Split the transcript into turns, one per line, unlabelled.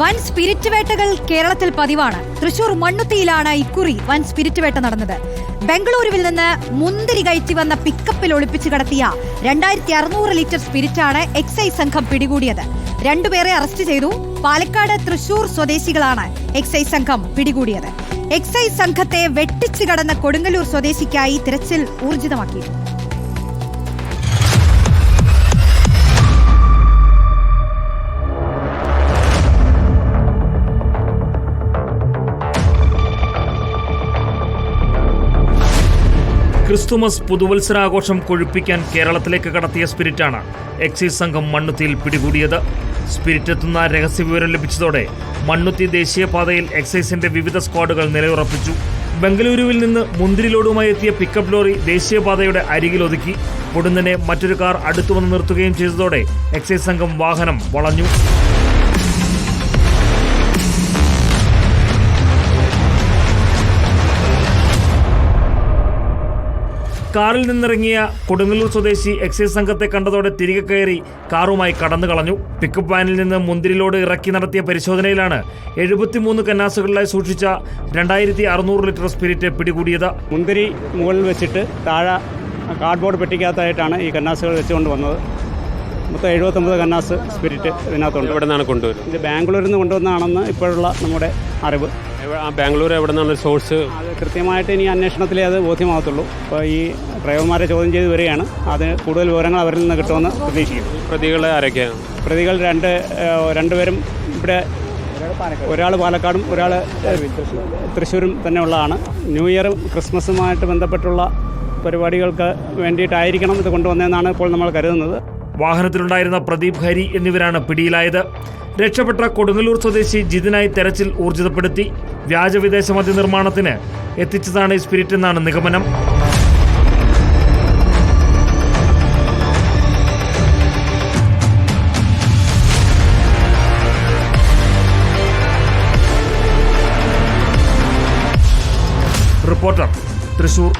വൻ സ്പിരിറ്റ് വേട്ടകൾ കേരളത്തിൽ പതിവാണ്. തൃശൂർ മണ്ണുത്തിയിലാണ് ഇക്കുറി വൻ സ്പിരിറ്റ് വേട്ട നടന്നത്. ബംഗളൂരുവിൽ നിന്ന് മുന്തിരി കയറ്റി വന്ന പിക്കപ്പിൽ ഒളിപ്പിച്ചു കടത്തിയ രണ്ടായിരത്തി അറുന്നൂറ് ലിറ്റർ സ്പിരിറ്റാണ് എക്സൈസ് സംഘം പിടികൂടിയത്. രണ്ടുപേരെ അറസ്റ്റ് ചെയ്തു. പാലക്കാട് തൃശൂർ സ്വദേശികളാണ് എക്സൈസ് സംഘം പിടികൂടിയത്. എക്സൈസ് സംഘത്തെ വെട്ടിച്ചു കടന്ന കൊടുങ്ങല്ലൂർ സ്വദേശിക്കായി തിരച്ചിൽ ഊർജിതമാക്കി
ക്രിസ്തുമസ് പുതുവത്സരാഘോഷം കൊഴുപ്പിക്കാൻ കേരളത്തിലേക്ക് കടത്തിയ സ്പിരിറ്റാണ് എക്സൈസ് സംഘം മണ്ണുത്തിയിൽ പിടികൂടിയത്. സ്പിരിറ്റ് എത്തുന്ന രഹസ്യവിവരം ലഭിച്ചതോടെ മണ്ണുത്തി ദേശീയപാതയിൽ എക്സൈസിന്റെ വിവിധ സ്ക്വാഡുകൾ നിലയുറപ്പിച്ചു. ബംഗളൂരുവിൽ നിന്ന് മുന്തിരിലോടുമായി എത്തിയ പിക്കപ്പ് ലോറി ദേശീയപാതയുടെ അരികിൽ ഒതുക്കി പൊടുന്നനെ മറ്റൊരു കാർ അടുത്തുവന്ന് നിർത്തുകയും ചെയ്തതോടെ എക്സൈസ് സംഘം വാഹനം വളഞ്ഞു. കാറിൽ നിന്നിറങ്ങിയ കൊടുങ്ങല്ലൂർ സ്വദേശി എക്സൈസ് സംഘത്തെ കണ്ടതോടെ തിരികെ കയറി കാറുമായി കടന്നു കളഞ്ഞു. പിക്കപ്പ് വാനിൽ നിന്ന് മുന്തിരിലോട് ഇറക്കി നടത്തിയ പരിശോധനയിലാണ് എഴുപത്തിമൂന്ന് കന്നാസുകളിലായി സൂക്ഷിച്ച രണ്ടായിരത്തി അറുന്നൂറ് ലിറ്റർ സ്പിരിറ്റ് പിടികൂടിയത്.
മുന്തിരി മുകളിൽ വെച്ചിട്ട് താഴെ കാർഡ്ബോർഡ് പെട്ടിക്കകത്തായിട്ടാണ് ഈ കന്നാസുകൾ വെച്ചുകൊണ്ട് വന്നത്. മൊത്തം എഴുപത്തൊമ്പത് കന്നാസ് സ്പിരിറ്റ് ഇതിനകത്തുണ്ട്.
എവിടെ നിന്നാണ് കൊണ്ടുവരുന്നത്
ഇത് ബാംഗ്ലൂരിൽ നിന്ന് കൊണ്ടുവന്നതാണെന്ന് ഇപ്പോഴുള്ള നമ്മുടെ അറിവ്.
ബാംഗ്ലൂർ എവിടെ നിന്നാണ് സോഴ്സ്
അത് കൃത്യമായിട്ട് ഇനി അന്വേഷണത്തിലേ അത് ബോധ്യമാകത്തുള്ളൂ. അപ്പോൾ ഈ ഡ്രൈവർമാരെ ചോദ്യം ചെയ്ത് വരികയാണ്. അത് കൂടുതൽ വിവരങ്ങൾ അവരിൽ നിന്ന് കിട്ടുമെന്ന് പ്രതീക്ഷിക്കുന്നു.
പ്രതികളെ ആരൊക്കെയാണ്?
പ്രതികൾ രണ്ട് രണ്ടുപേരും ഇവിടെ ഒരാൾ പാലക്കാടും ഒരാൾ തൃശ്ശൂരും തന്നെ ഉള്ളതാണ്. ന്യൂ ഇയറും ക്രിസ്മസുമായിട്ട് ബന്ധപ്പെട്ടുള്ള പരിപാടികൾക്ക് വേണ്ടിയിട്ടായിരിക്കണം ഇത് കൊണ്ടുവന്നതെന്നാണ് ഇപ്പോൾ നമ്മൾ കരുതുന്നത്.
വാഹനത്തിലുണ്ടായിരുന്ന പ്രദീപ് ഹരി എന്നിവരാണ് പിടിയിലായത്. രക്ഷപ്പെട്ട കൊടുങ്ങല്ലൂർ സ്വദേശി ജിതിനായി തെരച്ചിൽ ഊർജിതപ്പെടുത്തി. വ്യാജ വിദേശ മദ്യ നിർമ്മാണത്തിന് എത്തിച്ചതാണ് ഈ സ്പിരിറ്റ് എന്നാണ് നിഗമനം. റിപ്പോർട്ടർ തൃശൂർ